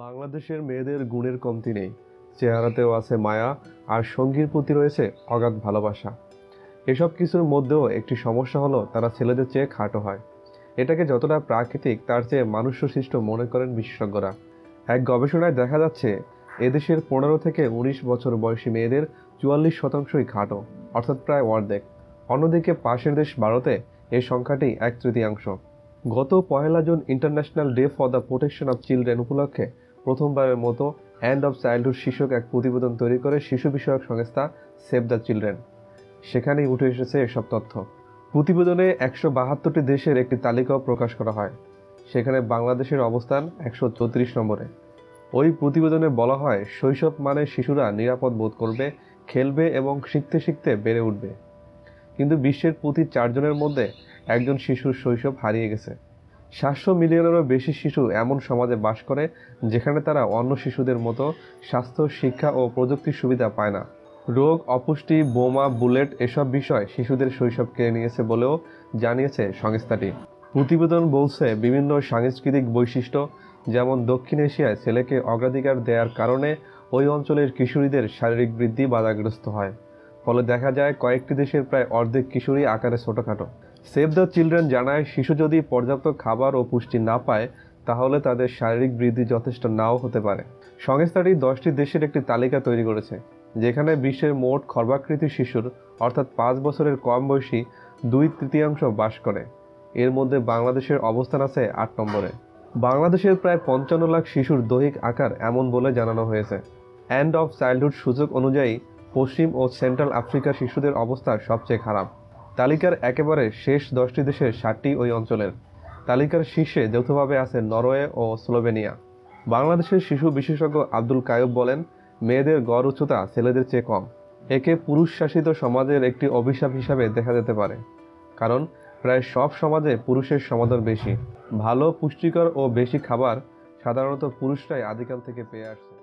বাংলাদেশের মেয়েদের গুণের কমতি নেই। চেহারাতেও আছে মায়া আর সঙ্গীর প্রতি রয়েছে অগাধ ভালোবাসা। এসব কিছুর মধ্যেও একটি সমস্যা হলো, তারা ছেলেদের চেয়ে খাটো হয়। এটাকে যতটা প্রাকৃতিক, তার চেয়ে মানুষ্যসৃষ্ট মনে করেন বিশেষজ্ঞরা। এক গবেষণায় দেখা যাচ্ছে, এদেশের পনেরো থেকে উনিশ বছর বয়সী মেয়েদের চুয়াল্লিশ শতাংশই খাটো, অর্থাৎ প্রায় অর্ধেক। অন্যদিকে পাশের দেশ ভারতে এই সংখ্যাটি এক তৃতীয়াংশ। গত পহেলা June international day for the protection of children উপলক্ষে প্রথমবারের মতো অ্যান্ড অফ চাইল্ডহুড শীর্ষক এক প্রতিবেদন তৈরি করে শিশু বিষয়ক সংস্থা সেভ দ্য চিলড্রেন সেখানেই উঠে এসেছে এসব তথ্য। প্রতিবেদনে একশো বাহাত্তরটি দেশের একটি তালিকাও প্রকাশ করা হয়। সেখানে বাংলাদেশের অবস্থান একশো চৌত্রিশ নম্বরে। ওই প্রতিবেদনে বলা হয়, শৈশব মানে শিশুরা নিরাপদ বোধ করবে, খেলবে এবং শিখতে শিখতে বেড়ে উঠবে। কিন্তু বিশ্বের প্রতি চারজনের মধ্যে একজন শিশুর শৈশব হারিয়ে গেছে। সাতশো মিলিয়নেরও বেশি শিশু এমন সমাজে বাস করে, যেখানে তারা অন্য শিশুদের মতো স্বাস্থ্য, শিক্ষা ও প্রযুক্তির সুবিধা পায় না। রোগ, অপুষ্টি, বোমা, বুলেট এসব বিষয় শিশুদের শৈশব কেড়ে নিয়েছে বলেও জানিয়েছে সংস্থাটি। প্রতিবেদন বলছে, বিভিন্ন সাংস্কৃতিক বৈশিষ্ট্য, যেমন দক্ষিণ এশিয়ায় ছেলেকে অগ্রাধিকার দেওয়ার কারণে ওই অঞ্চলের কিশোরীদের শারীরিক বৃদ্ধি বাধাগ্রস্ত হয়। ফলে দেখা যায় কয়েকটি দেশের প্রায় অর্ধেক কিশোরী আকারে ছোটোখাটো। সেভ দ্য চিলড্রেন জানায়, শিশু যদি পর্যাপ্ত খাবার ও পুষ্টি না পায়, তাহলে তাদের শারীরিক বৃদ্ধি যথেষ্ট নাও হতে পারে। সংস্থাটি দশটি দেশের একটি তালিকা তৈরি করেছে, যেখানে বিশ্বের মোট খর্বাকৃতি শিশুর, অর্থাৎ পাঁচ বছরের কম বয়সী, দুই তৃতীয়াংশ বাস করে। এর মধ্যে বাংলাদেশের অবস্থান আছে আট নম্বরে। বাংলাদেশের প্রায় পঞ্চান্ন লাখ শিশুর দৈহিক আকার এমন বলে জানানো হয়েছে। অ্যান্ড অফ চাইল্ডহুড সূচক অনুযায়ী পশ্চিম ও সেন্ট্রাল আফ্রিকার শিশুদের অবস্থা সবচেয়ে খারাপ। তালিকার একেবারে শেষ দশটি দেশের ষাটটি ওই অঞ্চলের। তালিকার শীর্ষে যৌথভাবে আছে নরওয়ে ও স্লোভেনিয়া। বাংলাদেশের শিশু বিশেষজ্ঞ আব্দুল কায়ুব বলেন, মেয়েদের গড় উচ্চতা ছেলেদের চেয়ে কম। একে পুরুষ শাসিত সমাজের একটি অভিশাপ হিসাবে দেখা যেতে পারে। কারণ, প্রায় সব সমাজে পুরুষের সমাদর বেশি। ভালো, পুষ্টিকর ও বেশি খাবার সাধারণত পুরুষরাই আদিকাল থেকে পেয়ে আসছে।